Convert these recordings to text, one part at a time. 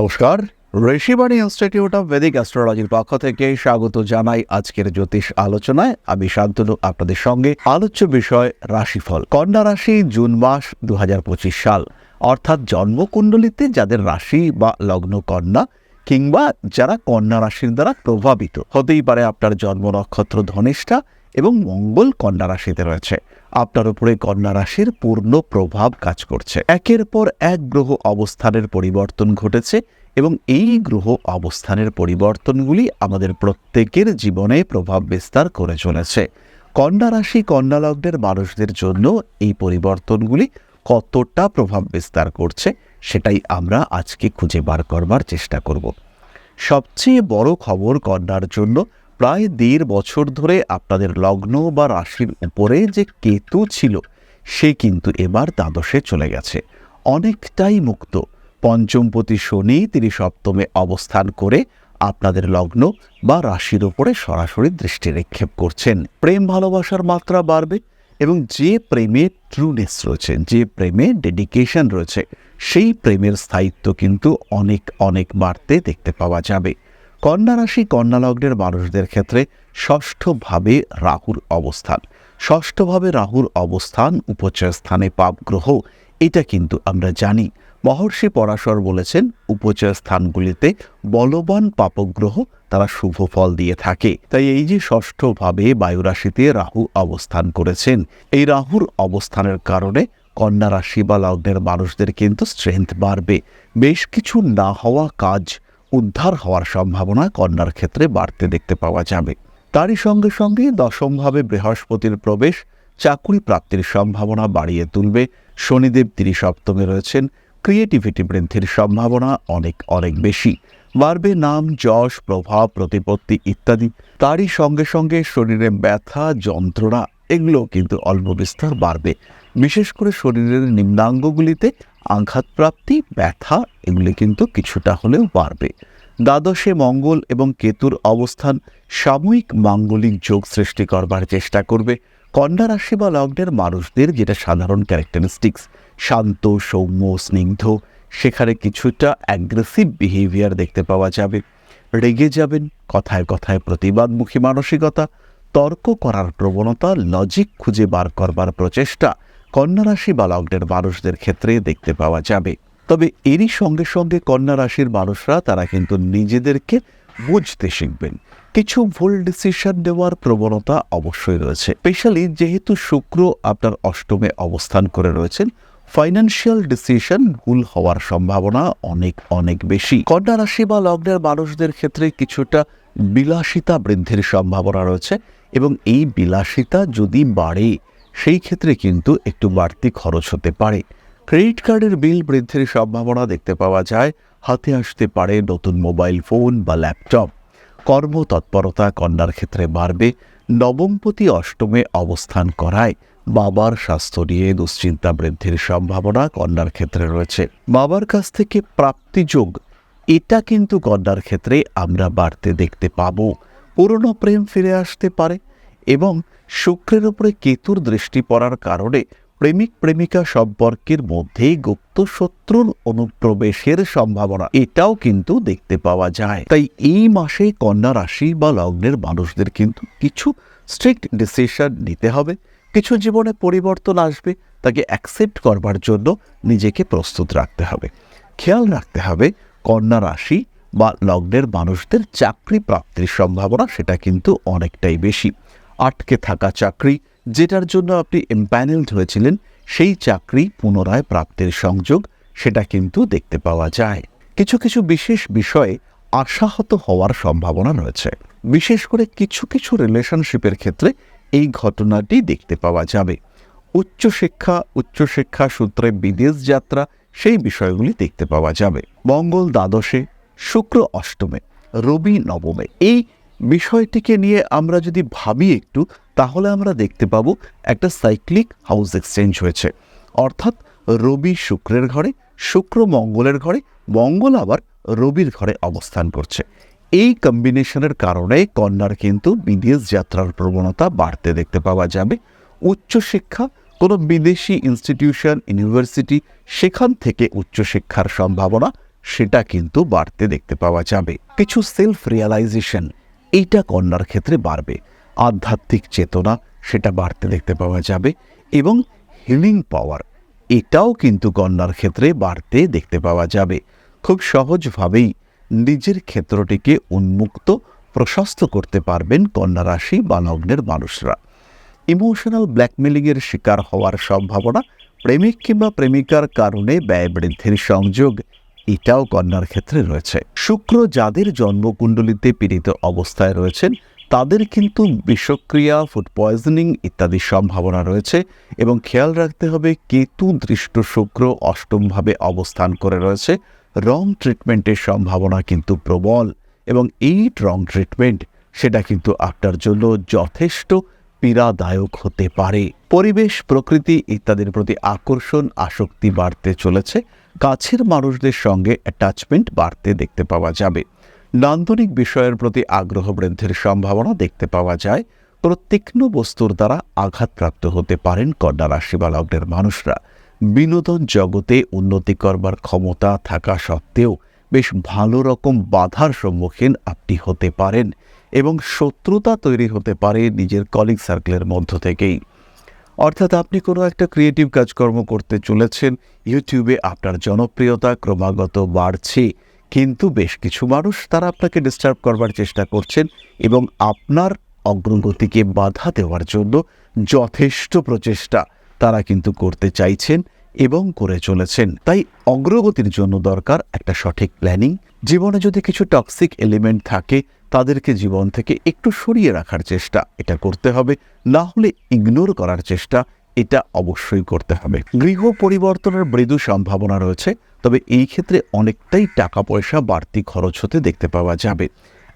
নমস্কার। Rishibani institute of বেদিক অ্যাস্ট্রোলজির পক্ষ থেকে স্বাগত জানাই আজকের জ্যোতিষ আলোচনায়। আমি শান্তনু, আপনাদের সঙ্গে আলোচ্য বিষয় রাশিফল। কন্যা রাশি, জুন মাস দু হাজার পঁচিশ সাল। অর্থাৎ জন্মকুণ্ডলিতে যাদের রাশি বা লগ্ন কন্যা কিংবা যারা কন্যা রাশির দ্বারা প্রভাবিত, হতেই পারে আপনার জন্ম নক্ষত্র ধনিষ্ঠা এবং মঙ্গল কন্যা রাশিতে রয়েছে। আপনার উপরে কন্যা রাশির পূর্ণ প্রভাব কাজ করছে। একের পর এক গ্রহ অবস্থানের পরিবর্তন ঘটেছে এবং এই গ্রহ অবস্থানের পরিবর্তনগুলি আমাদের প্রত্যেকের জীবনে প্রভাব বিস্তার করে চলেছে। কন্যা রাশি, কন্যা লগ্নের মানুষদের জন্য এই পরিবর্তনগুলি কতটা প্রভাব বিস্তার করছে সেটাই আমরা আজকে খুঁজে বার করবার চেষ্টা করব। সবচেয়ে বড় খবর কন্যার জন্য প্রায় দেড় বছর ধরে আপনাদের লগ্ন বা রাশির উপরে যে কেতু ছিল, সে কিন্তু এবার দ্বাদশে চলে গেছে। অনেকটাই মুক্ত। পঞ্চমপতি শনি তিনি সপ্তমে অবস্থান করে আপনাদের লগ্ন বা রাশির উপরে সরাসরি দৃষ্টি নিক্ষেপ করছেন। প্রেম ভালোবাসার মাত্রা বাড়বে এবং যে প্রেমে ট্রুনেস রয়েছে, যে প্রেমে ডেডিকেশন রয়েছে, সেই প্রেমের স্থায়িত্ব কিন্তু অনেক অনেক বাড়তে দেখতে পাওয়া যাবে। কন্যা রাশি, কন্যা লগ্নের মানুষদের ক্ষেত্রে ষষ্ঠভাবে রাহুর অবস্থান। ষষ্ঠভাবে রাহুর অবস্থান, উপচয় স্থানে পাপ গ্রহ, এটা কিন্তু আমরা জানি। মহর্ষি পরাশর বলেছেন, উপচয় স্থানগুলিতে বলবান পাপগ্রহ তারা শুভ ফল দিয়ে থাকে। তাই এই যে ষষ্ঠভাবে বায়ুরাশিতে রাহু অবস্থান করেছেন, এই রাহুর অবস্থানের কারণে কন্যা রাশি বা লগ্নের মানুষদের কিন্তু স্ট্রেংথ বাড়বে। বেশ কিছু না হওয়া কাজ উদ্ধার হওয়ার সম্ভাবনা কন্যার ক্ষেত্রে বাড়তে দেখতে পাওয়া যাবে। তারই সঙ্গে সঙ্গে দশমভাবে বৃহস্পতির প্রবেশ চাকুরি প্রাপ্তির সম্ভাবনা বাড়িয়ে তুলবে। শনিদেব তিনি সপ্তমে রয়েছেন। ক্রিয়েটিভিটি বৃদ্ধির সম্ভাবনা অনেক অনেক বেশি। বাড়বে নাম, যশ, প্রভাব, প্রতিপত্তি ইত্যাদি। তারই সঙ্গে সঙ্গে শরীরে ব্যথা, যন্ত্রণা এগুলো কিন্তু অল্প বিস্তার বাড়বে। বিশেষ করে শরীরের নিম্নাঙ্গগুলিতে আঘাতপ্রাপ্তি, ব্যথা, এগুলি কিন্তু কিছুটা হলেও বাড়বে। দ্বাদশে মঙ্গল এবং কেতুর অবস্থান সাময়িক মাঙ্গলিক যোগ সৃষ্টি করবার চেষ্টা করবে। কন্যা রাশি বা লগ্নের মানুষদের যেটা সাধারণ ক্যারেক্টারিস্টিক্স শান্ত, সৌম্য, স্নিগ্ধ, সেখানে কিছুটা অ্যাগ্রেসিভ বিহেভিয়ার দেখতে পাওয়া যাবে। রেগে যাবেন, কথায় কথায় প্রতিবাদমুখী মানসিকতা, তর্ক করার প্রবণতা লজিক খুঁজে বার করবার প্রচেষ্টা কন্যা রাশি বা লগ্নের মানুষদের ক্ষেত্রে দেখতে পাওয়া যাবে। তবে এরই সঙ্গে সঙ্গে কন্যা রাশির মানুষরা তারা কিন্তু নিজেদেরকে বুঝতে শিখবেন। কিছু ভুল ডিসিশন নেওয়ার প্রবণতা অবশ্যই রয়েছে। স্পেশালি যেহেতু শুক্র আপনার অষ্টমে অবস্থান করে রয়েছেন ফাইন্যান্সিয়াল ডিসিশন ভুল হওয়ার সম্ভাবনা অনেক অনেক বেশি। কন্যা রাশি বা লগ্নের মানুষদের ক্ষেত্রে কিছুটা বিলাসিতা বৃদ্ধির সম্ভাবনা রয়েছে এবং এই বিলাসিতা যদি বাড়ে সেই ক্ষেত্রে কিন্তু একটু বাড়তি খরচ হতে পারে। ক্রেডিট কার্ডের বিল বৃদ্ধির সম্ভাবনা দেখতে পাওয়া যায়। হাতে আসতে পারে নতুন মোবাইল ফোন বা ল্যাপটপ। কর্মতৎপরতা কন্যার ক্ষেত্রে বাড়বে। নবমপতি অষ্টমে অবস্থান করায় বাবার স্বাস্থ্য নিয়ে দুশ্চিন্তা বৃদ্ধির সম্ভাবনা কন্যার ক্ষেত্রে রয়েছে। বাবার কাছ থেকে প্রাপ্তিযোগ, এটা কিন্তু কন্যার ক্ষেত্রে আমরা বাড়তে দেখতে পাবো। পুরনো প্রেম ফিরে আসতে পারে এবং শুক্রের উপরে কেতুর দৃষ্টি পড়ার কারণে প্রেমিক প্রেমিকা সম্পর্কের মধ্যে গুপ্ত শত্রুর অনুপ্রবেশের সম্ভাবনা, এটাও কিন্তু দেখতে পাওয়া যায়। তাই এই মাসে কন্যা রাশি বা লগ্নের মানুষদের কিন্তু কিছু স্ট্রিক্ট ডিসিশন নিতে হবে, কিছু জীবনে পরিবর্তন আসবে, তাকে অ্যাকসেপ্ট করবার জন্য নিজেকে প্রস্তুত রাখতে হবে। খেয়াল রাখতে হবে, কন্যা রাশি বা লগ্নের মানুষদের চাকরি প্রাপ্তির সম্ভাবনা, সেটা কিন্তু অনেকটাই বেশি। আটকে থাকা চাকরি, যেটার জন্য আপনি এম্প্যানেলড হয়েছিলেন, সেই চাকরি পুনরায় প্রাপ্তির সংযোগ, সেটা কিন্তু দেখতে পাওয়া যায়। কিছু কিছু বিশেষ বিষয়ে আশাহত হওয়ার সম্ভাবনা রয়েছে। বিশেষ করে কিছু কিছু রিলেশনশিপের ক্ষেত্রে এই ঘটনাটি দেখতে পাওয়া যাবে। উচ্চশিক্ষা উচ্চশিক্ষা সূত্রে বিদেশ যাত্রা, সেই বিষয়গুলি দেখতে পাওয়া যাবে। মঙ্গল দ্বাদশে, শুক্র অষ্টমে, রবি নবমে, এই বিষয়টিকে নিয়ে আমরা যদি ভাবি একটু, তাহলে আমরা দেখতে পাবো একটা সাইক্লিক হাউস এক্সচেঞ্জ হয়েছে। অর্থাৎ রবি শুক্রের ঘরে, শুক্র মঙ্গলের ঘরে, মঙ্গল আবার রবির ঘরে অবস্থান করছে। এই কম্বিনেশনের কারণে কন্যার কিন্তু বিদেশ যাত্রার প্রবণতা বাড়তে দেখতে পাওয়া যাবে। উচ্চশিক্ষা, কোনো বিদেশি ইনস্টিটিউশন ইউনিভার্সিটি সেখান থেকে উচ্চশিক্ষার সম্ভাবনা, সেটা কিন্তু বাড়তে দেখতে পাওয়া যাবে। কিছু সেলফ রিয়ালাইজেশন এইটা কন্যার ক্ষেত্রে বাড়বে। আধ্যাত্মিক চেতনা সেটা বাড়তে দেখতে পাওয়া যাবে এবং হিলিং পাওয়ার এটাও কিন্তু কন্যার ক্ষেত্রে বাড়তে দেখতে পাওয়া যাবে। খুব সহজভাবেই নিজের ক্ষেত্রটিকে উন্মুক্ত, প্রশস্ত করতে পারবেন কন্যা রাশি বা লগ্নের মানুষরা। ইমোশনাল ব্ল্যাকমেলিংয়ের শিকার হওয়ার সম্ভাবনা প্রেমিক কিংবা প্রেমিকার কারণে ব্যয় বৃদ্ধির সংযোগ এটাও কন্যার ক্ষেত্রে রয়েছে। শুক্র যাদের জন্মকুণ্ডলিতে পীড়িত অবস্থায় রয়েছেন, তাদের কিন্তু বিষক্রিয়া ফুড পয়জনিং ইত্যাদি সম্ভাবনা রয়েছে এবং খেয়াল রাখতে হবে কেতু দৃষ্ট শুক্র অষ্টমভাবে অবস্থান করে রয়েছে। রং ট্রিটমেন্টের সম্ভাবনা কিন্তু প্রবল এবং এই রং ট্রিটমেন্ট সেটা কিন্তু আপনার জন্য যথেষ্ট পীড়াদায়ক হতে পারে। পরিবেশ, প্রকৃতি ইত্যাদির প্রতি আকর্ষণ, আসক্তি বাড়তে চলেছে। কাছের মানুষদের সঙ্গে অ্যাটাচমেন্ট বাড়তে দেখতে পাওয়া যাবে। নান্দনিক বিষয়ের প্রতি আগ্রহ বৃদ্ধির সম্ভাবনা দেখতে পাওয়া যায়। কোনো তীক্ষ্ণ বস্তুর দ্বারা আঘাতপ্রাপ্ত হতে পারেন কন্যা রাশি লগ্নের মানুষরা। বিনোদন জগতে উন্নতি করবার ক্ষমতা থাকা সত্ত্বেও বেশ ভালো রকম বাধার সম্মুখীন আপনি হতে পারেন এবং শত্রুতা তৈরি হতে পারে নিজের কলিগ সার্কেলের মধ্য থেকেই। অর্থাৎ আপনি কোনো একটা ক্রিয়েটিভ কাজকর্ম করতে চলেছেন ইউটিউবে আপনার জনপ্রিয়তা ক্রমাগত বাড়ছে। কিন্তু বেশ কিছু মানুষ তারা আপনাকে ডিস্টার্ব করবার চেষ্টা করছেন এবং আপনার অগ্রগতিকে বাধা দেওয়ার জন্য যথেষ্ট প্রচেষ্টা তারা কিন্তু করতে চাইছেন এবং করে চলেছেন। তাই অগ্রগতির জন্য দরকার একটা সঠিক প্ল্যানিং জীবনে যদি কিছু টক্সিক এলিমেন্ট থাকে, তাদেরকে জীবন থেকে একটু সরিয়ে রাখার চেষ্টা এটা করতে হবে। না হলে ইগনোর করার চেষ্টা এটা অবশ্যই করতে হবে। গৃহ পরিবর্তনের মৃদু সম্ভাবনা রয়েছে, তবে এই ক্ষেত্রে অনেকটাই টাকা পয়সা বাড়তি খরচ হতে দেখতে পাওয়া যাবে।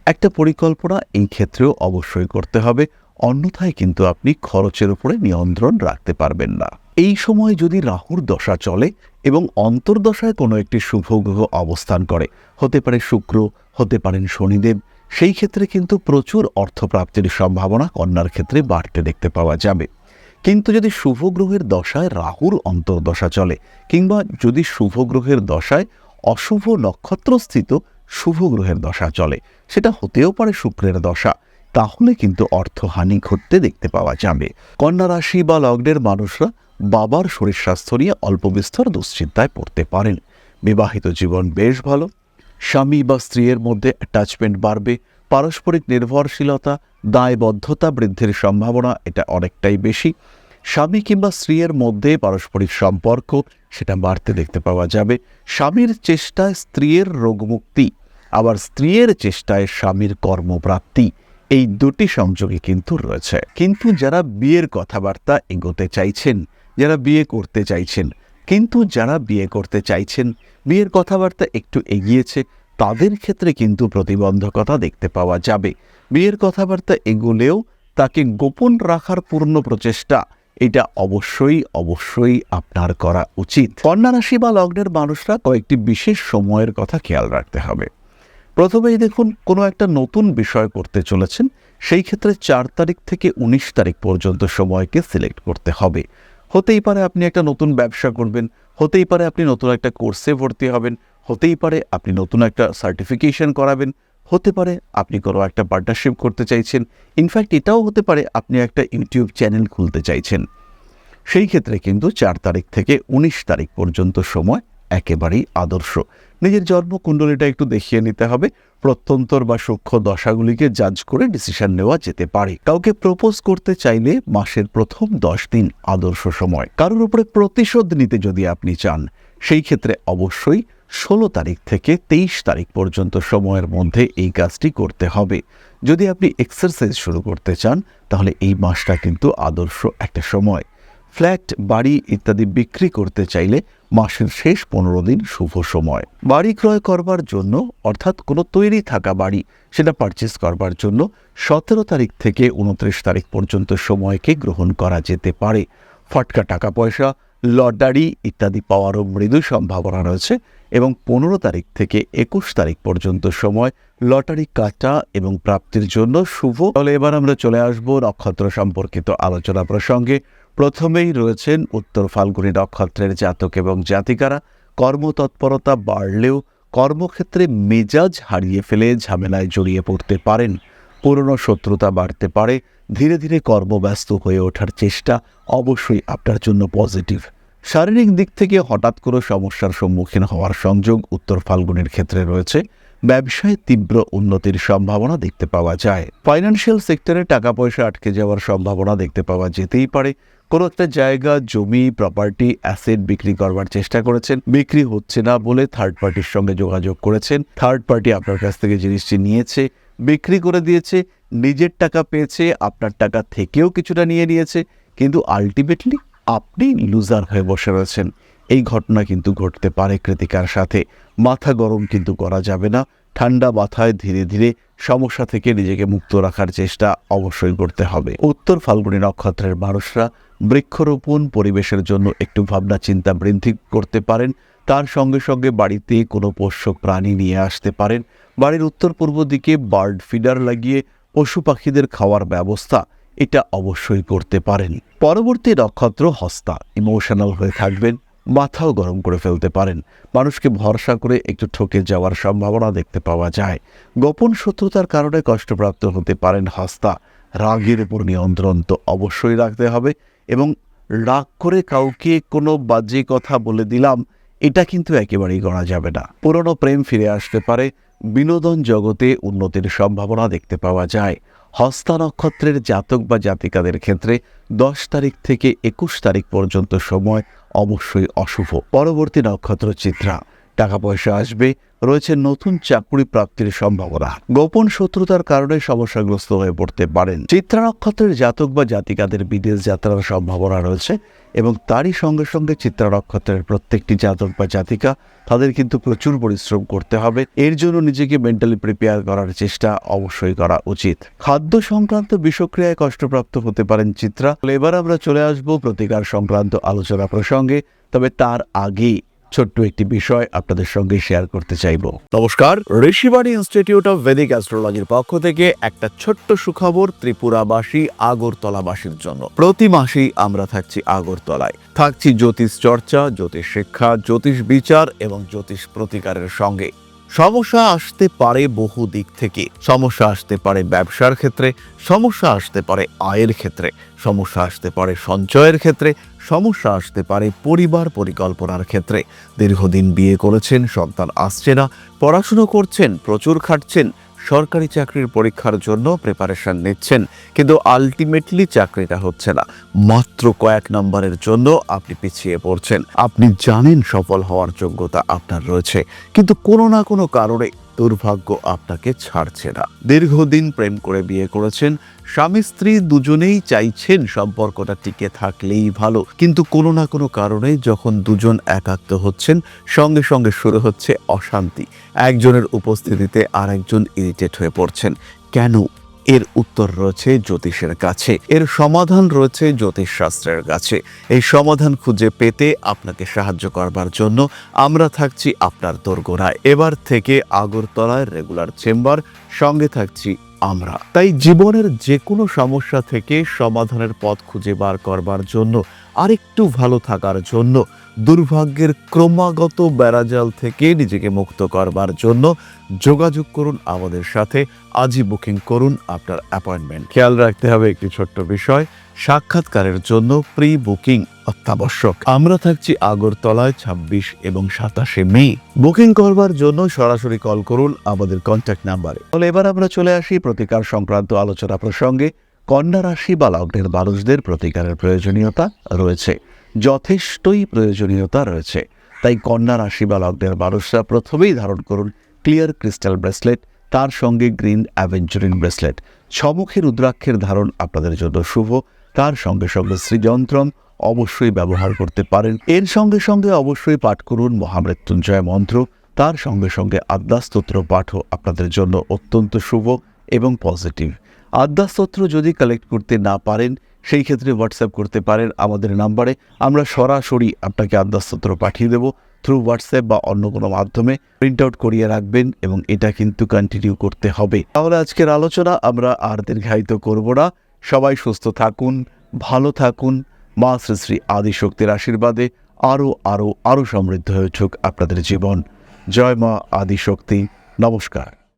একটা পরিকল্পনা এই ক্ষেত্রেও অবশ্যই করতে হবে, অন্যথায় কিন্তু আপনি খরচের উপরে নিয়ন্ত্রণ রাখতে পারবেন না। এই সময় যদি রাহুর দশা চলে এবং অন্তর্দশায় কোনো একটি শুভ গ্রহ অবস্থান করে। হতে পারে শুক্র, হতে পারেন শনিদেব। সেই ক্ষেত্রে কিন্তু প্রচুর অর্থপ্রাপ্তির সম্ভাবনা কন্যার ক্ষেত্রে বাড়তে দেখতে পাওয়া যাবে। কিন্তু যদি শুভ গ্রহের দশায় রাহুর অন্তর্দশা চলে, কিংবা যদি শুভ গ্রহের দশায় অশুভ নক্ষত্রস্থিত শুভ গ্রহের দশা চলে, সেটা হতেও পারে শুক্রের দশা, তাহলে কিন্তু অর্থহানি ঘটতে দেখতে পাওয়া যাবে। কন্যা রাশি বা লগ্নের মানুষরা বাবার শরীর স্বাস্থ্য নিয়ে অল্প বিস্তর দুশ্চিন্তায় পড়তে পারেন। বিবাহিত জীবন বেশ ভালো। স্বামী বা স্ত্রীর মধ্যে অ্যাটাচমেন্ট বাড়বে। পারস্পরিক নির্ভরশীলতা, দায়বদ্ধতা বৃদ্ধির সম্ভাবনা এটা অনেকটাই বেশি। স্বামী কিংবা স্ত্রীর মধ্যে পারস্পরিক সম্পর্ক সেটা বাড়তে দেখতে পাওয়া যাবে। স্বামীর চেষ্টায় স্ত্রীর রোগমুক্তি, আবার স্ত্রীর চেষ্টায় স্বামীর কর্মপ্রাপ্তি, এই দুটি সংযোগে কিন্তু রয়েছে। কিন্তু যারা বিয়ের কথাবার্তা এগোতে চাইছেন যারা বিয়ে করতে চাইছেন। কিন্তু যারা বিয়ে করতে চাইছেন, বিয়ের কথাবার্তা একটু এগিয়েছে, তাদের ক্ষেত্রে কিন্তু প্রতিবন্ধকতা দেখতে পাওয়া যাবে। বিয়ের কথাবার্তা এগোলেও তাকে গোপন রাখার পূর্ণ প্রচেষ্টা, এটা অবশ্যই অবশ্যই আপনার করা উচিত। কন্যা রাশি বা লগ্নের মানুষরা কয়েকটি বিশেষ সময়ের কথা খেয়াল রাখতে হবে। প্রথমেই দেখুন, কোনো একটা নতুন বিষয় করতে চলেছেন, সেই ক্ষেত্রে চার তারিখ থেকে উনিশ তারিখ পর্যন্ত সময়কে সিলেক্ট করতে হবে। হতেই পারে আপনি একটা নতুন ব্যবসা করবেন, হতেই পারে আপনি নতুন একটা কোর্সে ভর্তি হবেন, হতেই পারে আপনি নতুন একটা সার্টিফিকেশন করাবেন, হতে পারে আপনি কোনো একটা পার্টনারশিপ করতে চাইছেন ইনফ্যাক্ট এটাও হতে পারে আপনি একটা ইউটিউব চ্যানেল খুলতে চাইছেন। সেই ক্ষেত্রে কিন্তু চার তারিখ থেকে উনিশ তারিখ পর্যন্ত সময় একেবারেই আদর্শ। নিজের জন্মকুণ্ডলীটা একটু দেখিয়ে নিতে হবে। প্রত্যন্তর বা সূক্ষ্ম দশাগুলিকে জাজ করে ডিসিশন নেওয়া যেতে পারে। কাউকে প্রপোজ করতে চাইলে মাসের প্রথম দশ দিন আদর্শ সময়। কারোর উপরে প্রতিশোধ নিতে যদি আপনি চান, সেই ক্ষেত্রে অবশ্যই ষোলো তারিখ থেকে তেইশ তারিখ পর্যন্ত সময়ের মধ্যে এই কাজটি করতে হবে। যদি আপনি এক্সারসাইজ শুরু করতে চান, তাহলে এই মাসটা কিন্তু আদর্শ একটা সময়। ফ্ল্যাট, বাড়ি ইত্যাদি বিক্রি করতে চাইলে মাসের শেষ পনেরো দিন শুভ সময়। বাড়ি ক্রয় করবার জন্য, অর্থাৎ কোনো তৈরি থাকা বাড়ি, সেটা পারচেস করবার জন্য সতেরো তারিখ থেকে উনত্রিশ তারিখ পর্যন্ত সময়কে গ্রহণ করা যেতে পারে। ফটকা টাকা পয়সা, লটারি ইত্যাদি পাওয়ারও মৃদু সম্ভাবনা রয়েছে এবং পনেরো তারিখ থেকে একুশ তারিখ পর্যন্ত সময় লটারি কাটা এবং প্রাপ্তির জন্য শুভ। তাহলে এবার আমরা চলে আসব নক্ষত্র সম্পর্কিত আলোচনা প্রসঙ্গে। প্রথমেই রয়েছেন উত্তর ফাল্গুনী নক্ষত্রের জাতক এবং জাতিকারা। কর্মতৎপরতা বাড়লেও কর্মক্ষেত্রে মেজাজ হারিয়ে ফেলে, ঝামেলায় জড়িয়ে পড়তে পারেন। পুরনো শত্রুতা বাড়তে পারে, ধীরে ধীরে কর্মব্যস্ত হয়ে ওঠার চেষ্টা অবশ্যই আপনার জন্য পজিটিভ। শারীরিক দিক থেকে হঠাৎ করে সমস্যার সম্মুখীন হওয়ার সংযোগ উত্তর ফাল্গুনের ক্ষেত্রে রয়েছে। ব্যবসায় তীব্র উন্নতির সম্ভাবনা দেখতে পাওয়া যায়। ফাইন্যান্সিয়াল সেক্টরে টাকা পয়সা আটকে যাওয়ার সম্ভাবনা দেখতে পাওয়া যেতেই পারে। কোনো একটা জায়গা, জমি প্রপার্টি অ্যাসেট বিক্রি করবার চেষ্টা করেছেন। বিক্রি হচ্ছে না বলে থার্ড পার্টির সঙ্গে যোগাযোগ করেছেন। থার্ড পার্টি আপনার কাছ থেকে জিনিসটি নিয়েছে, বিক্রি করে দিয়েছে, নিজের টাকা পেয়েছে, আপনার টাকা থেকেও কিছুটা নিয়ে নিয়েছে, কিন্তু আলটিমেটলি আপনি লুজার হয়ে বসে রয়েছেন। এই ঘটনা কিন্তু ঘটতে পারে কৃতিকার সাথে। মাথা গরম কিন্তু করা যাবে না। ঠান্ডা মাথায় ধীরে ধীরে সমস্যা থেকে নিজেকে মুক্ত রাখার চেষ্টা অবশ্যই করতে হবে। উত্তর ফাল্গুনী নক্ষত্রের মানুষরা বৃক্ষরোপণ পরিবেশের জন্য একটু ভাবনা চিন্তা বৃদ্ধি করতে পারেন। তার সঙ্গে সঙ্গে বাড়িতে কোনো পোষ্য প্রাণী নিয়ে আসতে পারেন। বাড়ির উত্তর পূর্ব দিকে বার্ড ফিডার লাগিয়ে পশু পাখিদের খাওয়ার ব্যবস্থা এটা অবশ্যই করতে পারেন। পরবর্তী নক্ষত্র হস্তা, ইমোশনাল হয়ে থাকবেন। মাথাও গরম করে ফেলতে পারেন। মানুষকে ভরসা করে একটু ঠকে যাওয়ার সম্ভাবনা দেখতে পাওয়া যায়। গোপন শত্রুতার কারণে কষ্টপ্রাপ্ত হতে পারেন হস্তা। রাগের উপর নিয়ন্ত্রণ তো অবশ্যই রাখতে হবে এবং রাগ করে কাউকে কোনো বাজে কথা বলে দিলাম, এটা কিন্তু একেবারেই করা যাবে না। পুরনো প্রেম ফিরে আসতে পারে, বিনোদন জগতে উন্নতির সম্ভাবনা দেখতে পাওয়া যায়। হস্তা নক্ষত্রের জাতক বা জাতিকাদের ক্ষেত্রে দশ তারিখ থেকে একুশ তারিখ পর্যন্ত সময় অবশ্যই অশুভ। পরবর্তী নক্ষত্র চিত্রা টাকা পয়সা আসবে রয়েছে নতুন চাকরি প্রাপ্তির সম্ভাবনা। গোপন শত্রুতার কারণে সমস্যাগ্রস্ত হয়ে পড়তে পারেন। চিত্রা নক্ষত্রের জাতক বা জাতিকাদের বিদেশ যাত্রার সম্ভাবনা রয়েছে এবং তারই সঙ্গে সঙ্গে চিত্রা নক্ষত্রের প্রত্যেকটি জাতক বা জাতিকা তাদের কিন্তু প্রচুর পরিশ্রম করতে হবে। এর জন্য নিজেকে মেন্টালি প্রিপেয়ার করার চেষ্টা অবশ্যই করা উচিত। খাদ্য সংক্রান্ত বিষক্রিয়ায় কষ্টপ্রাপ্ত হতে পারেন চিত্রা। এবার আমরা চলে আসব প্রতিকার সংক্রান্ত আলোচনা প্রসঙ্গে, তবে তার আগেই ছোট্ট একটি বিষয় আপনাদের সঙ্গে শেয়ার করতে চাইব। নমস্কার, ঋষিবাণী ইনস্টিটিউট অফ ভেদিক অ্যাস্ট্রোলজির পক্ষ থেকে একটা ছোট্ট সুখবর ত্রিপুরাবাসী আগরতলাবাসীর জন্য। প্রতি মাসেই আমরা থাকছি আগরতলায়। থাকছি জ্যোতিষ চর্চা, জ্যোতিষ শিক্ষা, জ্যোতিষ বিচার এবং জ্যোতিষ প্রতিকারের সঙ্গে। সমস্যা আসতে পারে বহু দিক থেকে। সমস্যা আসতে পারে ব্যবসার ক্ষেত্রে, সমস্যা আসতে পারে আয়ের ক্ষেত্রে, সমস্যা আসতে পারে সঞ্চয়ের ক্ষেত্রে সমস্যা আসতে পারে পরিবার পরিকল্পনার ক্ষেত্রে। দীর্ঘদিন বিয়ে করেছেন, সন্তান আসছে না, পড়াশুনো করছেন, প্রচুর খাটছেন, সরকারি চাকরির পরীক্ষার জন্য প্রিপারেশন নিচ্ছেন, কিন্তু আলটিমেটলি চাকরিটা হচ্ছে না। মাত্র কয়েক নম্বরের জন্য আপনি পিছিয়ে পড়ছেন। আপনি জানেন সফল হওয়ার যোগ্যতা আপনার রয়েছে, কিন্তু কোনো না কোনো কারণে দুর্ভাগ্য আপনাকে ছাড়ছে না। দীর্ঘদিন প্রেম করে বিয়ে করেছেন, স্বামী স্ত্রী দুজনেই চাইছেন সম্পর্কটা টিকে থাকলেই ভালো। কিন্তু কোনো না কোনো কারণে যখন দুজন একাত্ম হচ্ছেন, সঙ্গে সঙ্গে শুরু হচ্ছে অশান্তি। একজনের উপস্থিতিতে আরেকজন ইরিটেট হয়ে পড়ছেন। কেন? এর উত্তর রয়েছে জ্যোতিষের কাছে, এর সমাধান রয়েছে জ্যোতিষশাস্ত্রের কাছে। এই সমাধান খুঁজে পেতে আপনাকে সাহায্য করবার জন্য আমরা থাকছি আপনার দোরগোড়ায়। এবার থেকে আগরতলায় রেগুলার চেম্বার, সঙ্গে থাকছি আমরা। তাই জীবনের যে কোনো সমস্যা থেকে সমাধানের পথ খুঁজে বার করবার জন্য, আরেকটু ভালো থাকার জন্য, দুর্ভাগ্যের ক্রমাগত বেড়াজাল থেকে নিজেকে মুক্ত করবার জন্য যোগাযোগ করুন আমাদের সাথে। আজই বুকিং করুন আপনার অ্যাপয়েন্টমেন্ট খেয়াল রাখতে হবে একটি ছোট্ট বিষয় সাক্ষাৎকারের জন্য প্রি বুকিং অত্যাবশ্যক। আমরা থাকছি আগরতলায় ২৬ এবং সাতাশে মে। বুকিং করবার জন্য সরাসরি কল করুন আমাদের কন্ট্যাক্ট নাম্বারে তাহলে এবার আমরা চলে আসি প্রতিকার সংক্রান্ত আলোচনা প্রসঙ্গে। কন্যা রাশি বা লগ্নের মানুষদের প্রতিকারের প্রয়োজনীয়তা রয়েছে। যথেষ্টই প্রয়োজনীয়তা রয়েছে। তাই কন্যা রাশি বা লগ্নের মানুষরা প্রথমেই ধারণ করুন ক্লিয়ার ক্রিস্টাল ব্রেসলেট তার সঙ্গে গ্রিন অ্যাভেঞ্চুরিন ব্রেসলেট ছমুখী রুদ্রাক্ষের ধারণ আপনাদের জন্য শুভ। তার সঙ্গে সঙ্গে শ্রীযন্ত্রম অবশ্যই ব্যবহার করতে পারেন। এর সঙ্গে সঙ্গে অবশ্যই পাঠ করুন মহামৃত্যুঞ্জয় মন্ত্র। তার সঙ্গে সঙ্গে আদ্যাস্তোত্র পাঠও আপনাদের জন্য অত্যন্ত শুভ এবং পজিটিভ। আদ্যাস্তোত্র যদি কালেক্ট করতে না পারেন, সেই ক্ষেত্রে হোয়াটসঅ্যাপ করতে পারেন আমাদের নাম্বারে। আমরা সরাসরি আপনাকে আদ্যাস্তোত্র পাঠিয়ে দেব থ্রু হোয়াটসঅ্যাপ বা অন্য কোনো মাধ্যমে। প্রিন্ট আউট করিয়ে রাখবেন এবং এটা কিন্তু কন্টিনিউ করতে হবে। তাহলে আজকের আলোচনা আমরা আর দীর্ঘায়িত করব না। সবাই সুস্থ থাকুন, ভালো থাকুন। মা শ্রী শ্রী আদিশক্তির আশীর্বাদে আরও আরও আরও সমৃদ্ধ হয়ে উঠুক আপনাদের জীবন। জয় মা আদিশক্তি। নমস্কার।